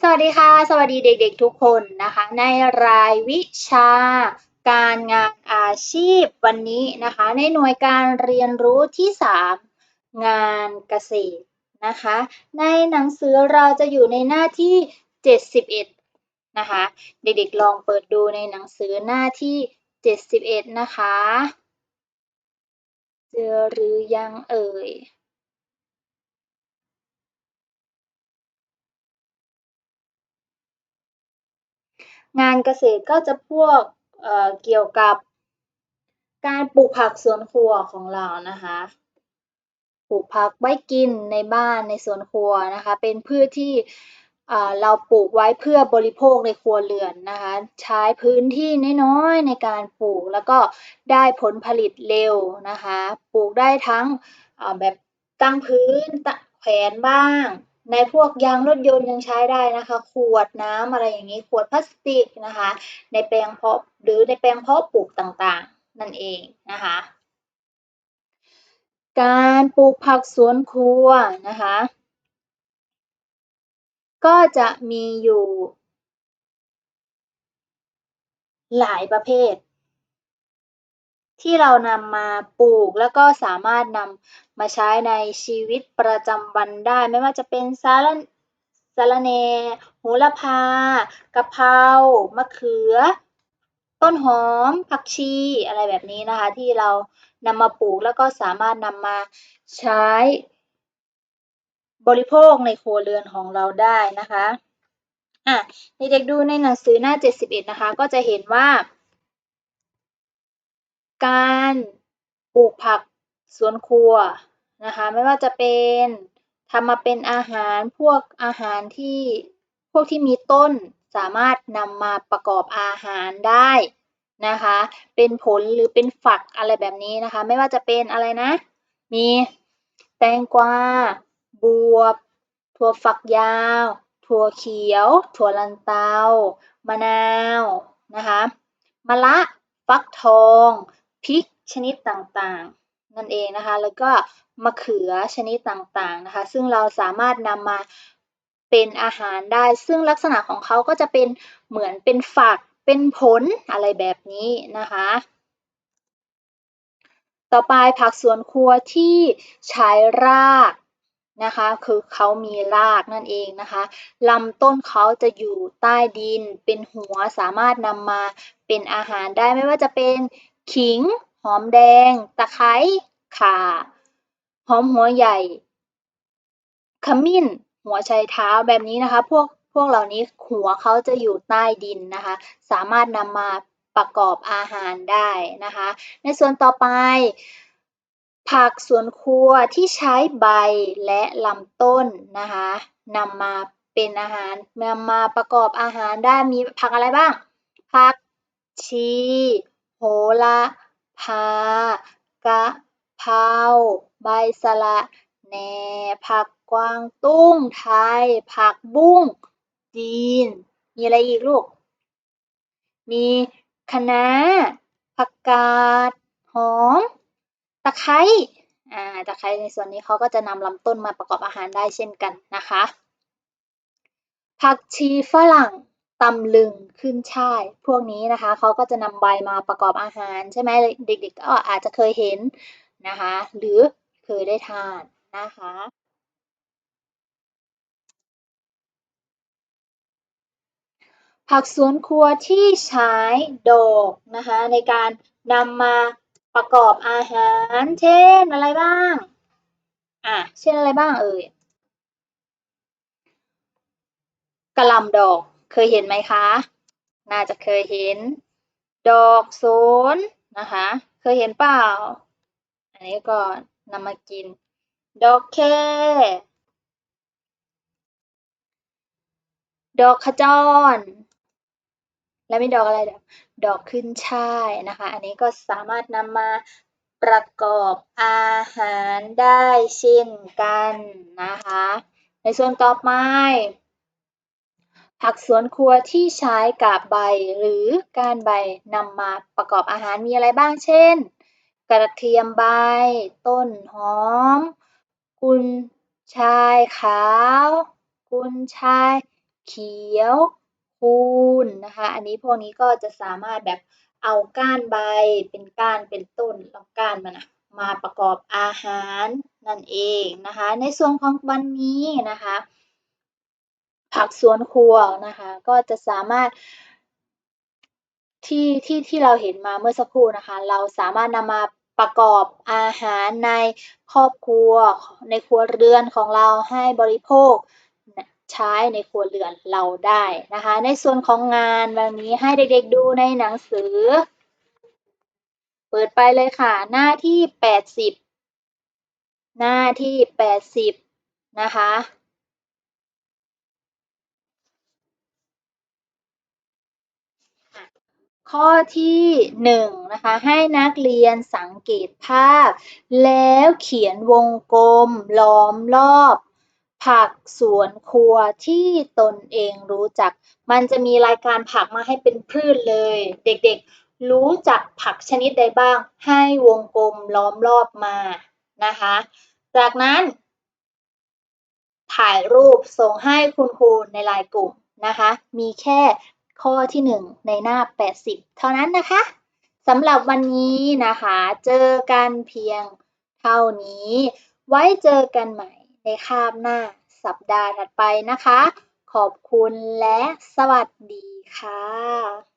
สวัสดีค่ะ สวัสดีเด็กๆทุกคนนะคะ ในรายวิชา การงานอาชีพวันนี้นะคะ ในหน่วยการเรียนรู้ที่ 3 งานเกษตรนะคะ ในหนังสือเราจะอยู่ในหน้าที่ 71 นะคะ เด็กๆลองเปิดดูในหนังสือหน้าที่ 71 นะคะ เจอหรือยังเอ่ย งานเกษตรก็จะพวกเอ่อเกี่ยวกับการปลูกผักสวนครัวของเรานะคะ ปลูกผักไว้กินในบ้านในสวนครัวนะคะ เป็นพืชที่เราปลูกไว้เพื่อบริโภคในครัวเรือนนะคะ ใช้พื้นที่น้อยๆในการปลูกแล้วก็ได้ผลผลิตเร็วนะคะ ปลูกได้ทั้งแบบตั้งพื้นแขวนบ้าง ในพวกยางรถยนต์ยังใช้ได้นะคะ ขวดน้ำอะไรอย่างนี้ ขวดพลาสติกนะคะ ในแปลงเพาะหรือในแปลงเพาะปลูกต่างๆ นั่นเองนะคะ การปลูกผักสวนครัวนะคะ ก็จะมีอยู่ หลายประเภท ที่เรานำมาปลูกแล้วก็สามารถนำมาใช้ในชีวิตประจำวันได้ ไม่ว่าจะเป็นสารสารเนโหระพากะเพรามะเขือ ต้นหอม ผักชีอะไรแบบนี้นะคะ ที่เรานำมาปลูกแล้วก็สามารถนำมาใช้ บริโภคในครัวเรือนของเราได้นะคะอะเด็กๆดูในหนังสือหน้า 71 นะคะ ก็จะเห็นว่า การปลูกผักสวนครัวนะคะ ไม่ว่าจะเป็นทำมาเป็นอาหารพวกอาหารที่พวกที่มีต้นสามารถนำมาประกอบอาหารได้นะคะ เป็นผลหรือเป็นฝักอะไรแบบนี้นะคะ ไม่ว่าจะเป็นอะไรนะ มีแตงกวาบวบ ถั่วฝักยาว ถั่วเขียว ถั่วลันเตามะนาวนะคะมะละ ฟักทอง พริกชนิดต่างๆ นั่นเองนะคะ แล้วก็มะเขือชนิดต่างๆนะคะ ซึ่งเราสามารถนำมาเป็นอาหารได้ ซึ่งลักษณะของเขาก็จะเป็นเหมือนเป็นฝัก เป็นผลอะไรแบบนี้นะคะ ต่อไปผักสวนครัวที่ใช้รากนะคะ คือเขามีรากนั่นเองนะคะลำต้นเขาจะอยู่ใต้ดินเป็นหัวสามารถนำมาเป็นอาหารได้ไม่ว่าจะเป็น ขิง หอมแดง ตะไคร้ ข่า หอมหัวใหญ่ ขมิ้น หัวไชเท้าแบบนี้นะคะ พวกพวกเหล่านี้หัวเขาจะอยู่ใต้ดินนะคะ สามารถนำมาประกอบอาหารได้นะคะ ในส่วนต่อไป ผักสวนครัวที่ใช้ใบและลำต้นนะคะนำมาเป็นอาหารนำมาประกอบอาหารได้มีผักอะไรบ้าง ผักชี โหระพากะเพราใบสะระแหน่ ผักกวางตุ้งไทย ผักบุ้งจีน มีอะไรอีกลูก มีคะน้าผักกาด หอม ตะไคร้อ่าตะไคร้ในส่วนนี้เขาก็จะนำลำต้นมาประกอบอาหารได้เช่นกันนะคะ ผักชีฝรั่ง ตำลึงขึ้นช่ายพวกนี้นะคะเขาก็จะนำใบมาประกอบอาหารใช่ไหมเด็กๆก็อาจจะเคยเห็นนะคะ หรือเคยได้ทานนะคะผักสวนครัวที่ใช้ดอกนะคะในการนำมาประกอบอาหาร เช่นอะไรบ้าง อะ เช่นอะไรบ้างเอ่ยกระลำดอก เคยเห็นไหมคะ น่าจะเคยเห็น ดอกโซนนะคะ เคยเห็นเปล่า อันนี้ก่อนนำมากิน ดอกแคดอกขจร แล้วมีดอกอะไรดอกดอกขึ้นช่ายนะคะ อันนี้ก็สามารถนำมาประกอบอาหารได้เช่นกันนะคะ ในส่วนต่อไป ผักสวนครัวที่ใช้กาบใบหรือก้านใบนำมาประกอบอาหารมีอะไรบ้าง เช่น กระเทียมใบ ต้นหอม กุนชายขาว กุนชายเขียวคูณนะคะ อันนี้พวกนี้ก็จะสามารถแบบเอาก้านใบเป็นก้านเป็นต้นแล้วก้านมันนะมาประกอบอาหารนั่นเองนะคะ ในส่วนของวันนี้นะคะ ผักสวนครัวนะคะ ก็จะสามารถที่ที่ที่เราเห็นมาเมื่อสักครู่นะคะ เราสามารถนำมาประกอบอาหารในครอบครัวในครัวเรือนของเราให้บริโภคใช้ในครัวเรือนเราได้นะคะ ในส่วนของงานวันนี้ให้เด็กๆดูในหนังสือ เปิดไปเลยค่ะ หน้าที่ 80 หน้าที่ 80 นะคะ ข้อที่1นะคะให้นักเรียนสังเกตภาพ แล้วเขียนวงกลมล้อมรอบ ผักสวนครัวที่ตนเองรู้จัก มันจะมีรายการผักมาให้เป็นพืชเลย เด็กๆรู้จักผักชนิดใดบ้าง ให้วงกลมล้อมรอบมานะคะ จากนั้น ถ่ายรูปส่งให้คุณครูในไลน์กลุ่มนะคะ มีแค่ ข้อที่ 1 ในหน้า 80 เท่านั้นนะคะสำหรับวันนี้นะคะ เจอกันเพียงเท่านี้ ไว้เจอกันใหม่ในคาบหน้าสัปดาห์ถัดไปนะคะ ขอบคุณและสวัสดีค่ะ